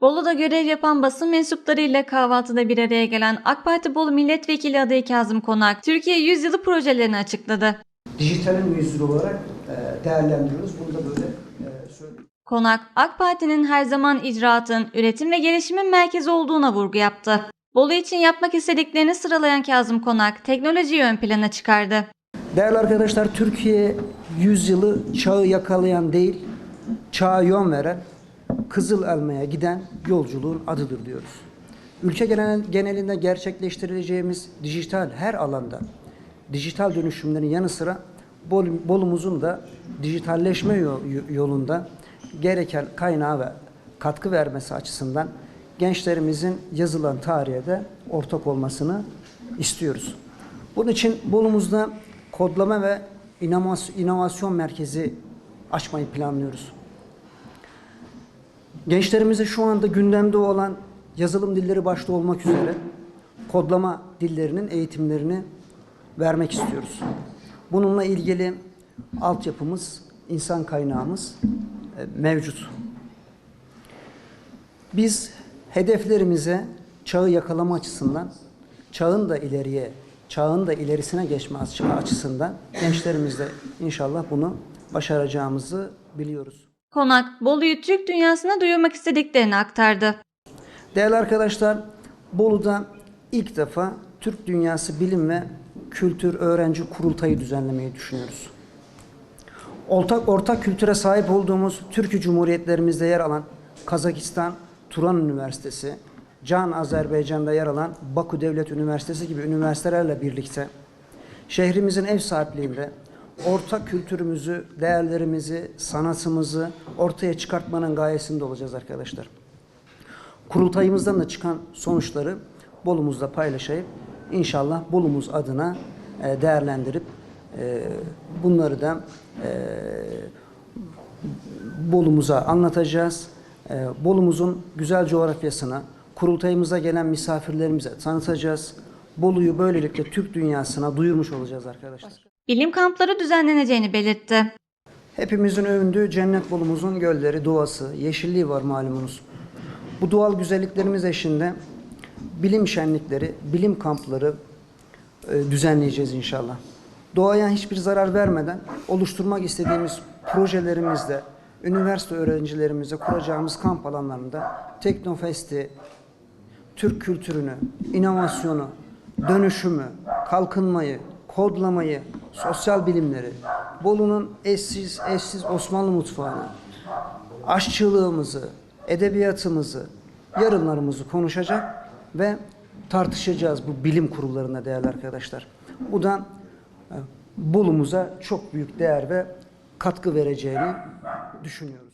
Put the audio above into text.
Bolu'da görev yapan basın mensuplarıyla kahvaltıda bir araya gelen AK Parti Bolu Milletvekili adayı Kazım Konak, Türkiye Yüzyılı projelerini açıkladı. dijitalin yüzü olarak e, değerlendiriyoruz. Bunu da böyle e, söyleyeyim. Konak, AK Parti'nin her zaman icraatın, üretim ve gelişimin merkezi olduğuna vurgu yaptı. Bolu için yapmak istediklerini sıralayan Kazım Konak, teknolojiyi ön plana çıkardı. Değerli arkadaşlar, Türkiye yüzyılı çağı yakalayan değil, çağa yön veren, Kızıl Elma'ya giden yolculuğun adıdır diyoruz. Ülke genel, genelinde gerçekleştireceğimiz dijital her alanda, dijital dönüşümlerin yanı sıra Bol, Bolumuzun da dijitalleşme yo- yolunda gereken kaynağı ve katkı vermesi açısından gençlerimizin yazılan tarihe de ortak olmasını istiyoruz. Bunun için Bolumuzda kodlama ve inovas- inovasyon merkezi açmayı planlıyoruz. Gençlerimize şu anda gündemde olan yazılım dilleri başta olmak üzere kodlama dillerinin eğitimlerini vermek istiyoruz. Bununla ilgili altyapımız, insan kaynağımız e, mevcut. Biz hedeflerimize çağı yakalama açısından, çağın da ileriye, çağın da ilerisine geçme açı- açısından gençlerimizle inşallah bunu başaracağımızı biliyoruz. Konak, Bolu'yu Türk dünyasına duyurmak istediklerini aktardı. Değerli arkadaşlar, Bolu'da ilk defa Türk Dünyası Bilim ve Kültür Öğrenci Kurultayı düzenlemeyi düşünüyoruz. Ortak ortak kültüre sahip olduğumuz Türkiye Cumhuriyetlerimizde yer alan Kazakistan Turan Üniversitesi, Can Azerbaycan'da yer alan Bakü Devlet Üniversitesi gibi üniversitelerle birlikte şehrimizin ev sahipliğinde ortak kültürümüzü, değerlerimizi, sanatımızı ortaya çıkartmanın gayesinde olacağız arkadaşlar. Kurultayımızdan da çıkan sonuçları Bolumuz'da paylaşayım. İnşallah Bolumuz adına e, değerlendirip e, bunları da e, Bolumuza anlatacağız. Bolumuzun güzel coğrafyasına, kurultayımıza gelen misafirlerimize tanıtacağız. Bolu'yu böylelikle Türk dünyasına duyurmuş olacağız arkadaşlar. Bilim kampları düzenleneceğini belirtti. Hepimizin övündüğü cennet bolumuzun gölleri, doğası, yeşilliği var malumunuz. Bu doğal güzelliklerimiz eşinde bilim şenlikleri, bilim kampları e, düzenleyeceğiz inşallah. Doğaya hiçbir zarar vermeden oluşturmak istediğimiz projelerimizde, üniversite öğrencilerimize kuracağımız kamp alanlarında Teknofest'i, Türk kültürünü, inovasyonu, dönüşümü, kalkınmayı, kodlamayı, sosyal bilimleri, Bolu'nun eşsiz, eşsiz Osmanlı mutfağını, aşçılığımızı, edebiyatımızı, yarınlarımızı konuşacak ve tartışacağız bu bilim kurullarında değerli arkadaşlar. Bu da e, Bolu'muza çok büyük değer ve katkı vereceğini düşünüyoruz.